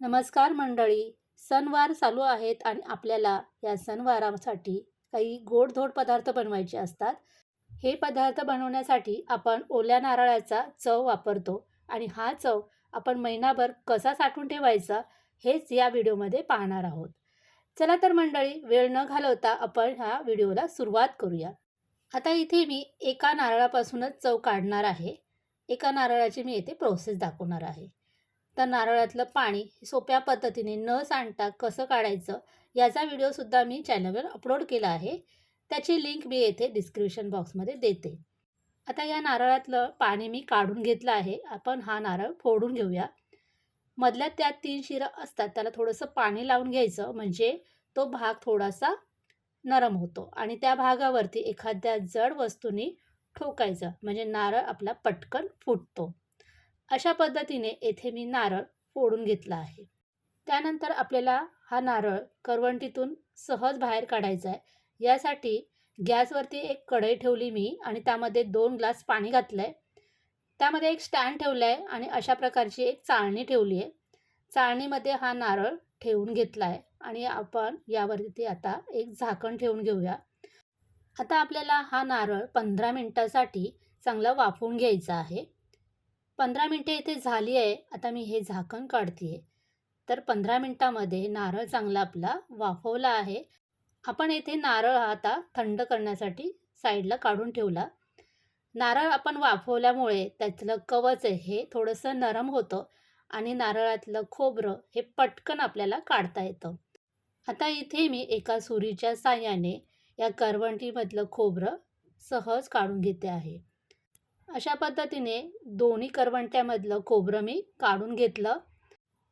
नमस्कार मंडळी. सणवार चालू आहेत आणि आपल्याला या सणवारासाठी काही गोडधोड पदार्थ बनवायचे असतात. हे पदार्थ बनवण्यासाठी आपण ओल्या नारळाचा चव वापरतो आणि हा चव आपण महिनाभर कसा साठवून ठेवायचा हेच या व्हिडिओमध्ये पाहणार आहोत. चला तर मंडळी वेळ न घालवता आपण ह्या व्हिडिओला सुरुवात करूया. आता इथे मी एका नारळापासूनच चव काढणार आहे. एका नारळाची मी येथे प्रोसेस दाखवणार आहे. तर नारळातलं पाणी सोप्या पद्धतीने न सांडता कसं काढायचं याचा व्हिडिओसुद्धा मी चॅनलवर अपलोड केला आहे. त्याची लिंक मी येथे डिस्क्रिप्शन बॉक्समध्ये देते. आता या नारळातलं पाणी मी काढून घेतलं आहे. आपण हा नारळ फोडून घेऊया. मधल्या त्यात तीन शिरं असतात. त्याला थोडंसं पाणी लावून घ्यायचं. म्हणजे तो भाग थोडासा नरम होतो आणि त्या भागावरती एखाद्या जड वस्तूने ठोकायचं. म्हणजे नारळ आपला पटकन फुटतो. अशा पद्धतीने येथे मी नारळ फोडून घेतला आहे. त्यानंतर आपल्याला हा नारळ करवंटीतून सहज बाहेर काढायचा आहे. यासाठी गॅसवरती एक कढई ठेवली मी आणि त्यामध्ये दोन ग्लास पाणी घातलं आहे त्यामध्ये एक स्टँड ठेवलं आहे आणि अशा प्रकारची एक चाळणी ठेवली आहे. चाळणीमध्ये हा नारळ ठेवून घेतला आहे आणि आपण यावरती आता एक झाकण ठेवून घेऊया. आता आपल्याला हा नारळ पंधरा मिनटासाठी चांगला वाफवून घ्यायचा आहे. पंधरा मिनटे इथे झाली आहे. आता मी हे झाकण काढते आहे तर पंधरा मिनटामध्ये नारळ चांगला आपला वाफवला आहे. आपण येथे नारळ हा आता थंड करण्यासाठी साईडला काढून ठेवला. नारळ आपण वाफवल्यामुळे त्यातलं कवच आहे हे थोडंसं नरम होतं आणि नारळातलं खोबरं हे पटकन आपल्याला काढता येतं. आता इथे मी एका सुरीच्या साह्याने या करवंटीमधलं खोबरं सहज काढून घेते आहे. अशा पद्धतीने दोन्ही करवंट्यामधलं खोबरं मी काढून घेतलं.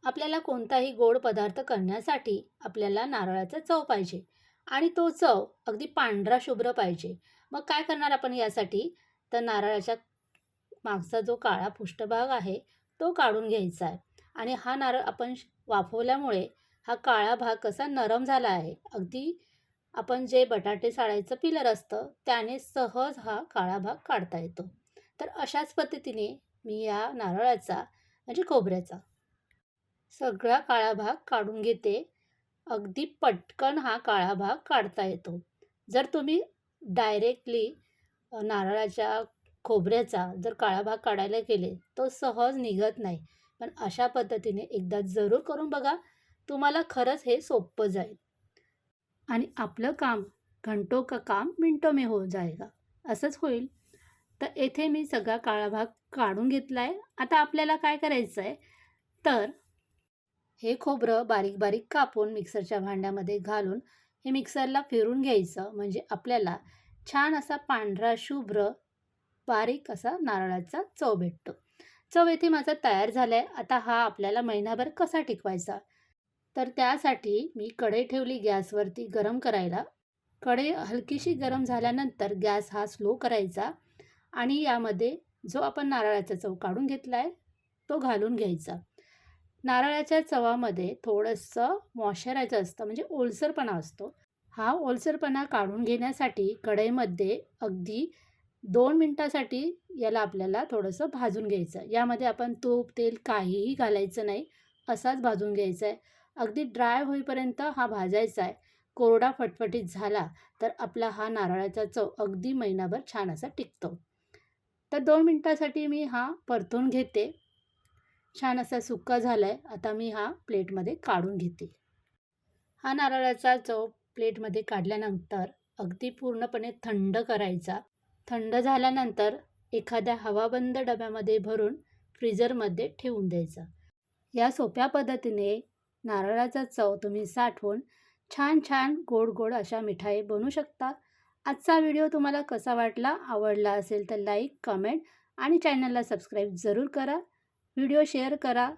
आपल्याला कोणताही गोड पदार्थ करण्यासाठी आपल्याला नारळाचा चव पाहिजे आणि तो चव अगदी पांढरा शुभ्र पाहिजे. मग काय करणार आपण यासाठी? तर नारळाच्या मागचा जो काळा पृष्ठभाग आहे तो काढून घ्यायचा आहे. आणि हा नारळ आपण वाफवल्यामुळे हा काळा भाग कसा नरम झाला आहे. अगदी आपण जे बटाटे साळायचं पिलर असतं त्याने सहज हा काळा भाग काढता येतो. तर अशाच पद्धतीने मी या नारळाचा म्हणजे खोबऱ्याचा सगळा काळा भाग काढून घेते. अगदी पटकन हा काळा भाग काढता येतो. जर तुम्ही डायरेक्टली नारळाच्या खोबऱ्याचा जर काळा भाग काढायला गेले तो सहज निघत नाही. पण अशा पद्धतीने एकदा जरूर करून बघा तुम्हाला खरंच हे सोपं जाईल. आणि आपलं काम घंटो का काम मिनटो में हो जाएगा. असंच होईल. तर येथे मी सगळा काळा भाग काढून घेतला आहे आता आपल्याला काय करायचं आहे तर हे खोबरं बारीक बारीक कापून मिक्सरच्या भांड्यामध्ये घालून हे मिक्सरला फिरून घ्यायचं. म्हणजे आपल्याला छान असा पांढरा शुभ्र बारीक असा नारळाचा चव भेटतो. चव येथे माझा तयार झाला आहे आता हा आपल्याला महिनाभर कसा टिकवायचा? तर त्यासाठी मी कढई ठेवली गॅसवरती गरम करायला. कढई हलकीशी गरम झाल्यानंतर गॅस हा स्लो करायचा. आणि यामध्ये जो आपण नारळाचा चव काढून घेतला आहे तो घालून घ्यायचा. नारळाच्या चवामध्ये थोडंसं मॉइश्चरायझर असतं म्हणजे ओलसरपणा असतो. हा ओलसरपणा काढून घेण्यासाठी कढईमध्ये अगदी दोन मिनटासाठी याला आपल्याला थोडंसं भाजून घ्यायचं यामध्ये आपण तूप तेल काहीही घालायचं नाही असाच भाजून घ्यायचा आहे. अगदी ड्राय होईपर्यंत हा भाजायचा आहे. कोरडा फटफटीत झाला तर आपला हा नारळाचा चव अगदी महिनाभर छान असा टिकतो. तर दोन मिनटासाठी मी हा परतून घेते. छान असा सुक्का झाला आहे आता मी हा प्लेटमध्ये काढून घेते. हा नारळाचा चव प्लेटमध्ये काढल्यानंतर अगदी पूर्णपणे थंड करायचा. थंड झाल्यानंतर एखाद्या हवाबंद डब्यामध्ये भरून फ्रीजरमध्ये ठेवून द्यायचा. या सोप्या पद्धतीने नारळाचा चव तुम्ही साठवून छान छान गोड गोड अशा मिठाई बनवू शकता. आजचा व्हिडिओ तुम्हाला कसा वाटला आवडला असेल तर लाईक कमेंट आणि चॅनलला सबस्क्राईब जरूर करा. व्हिडिओ शेअर करा.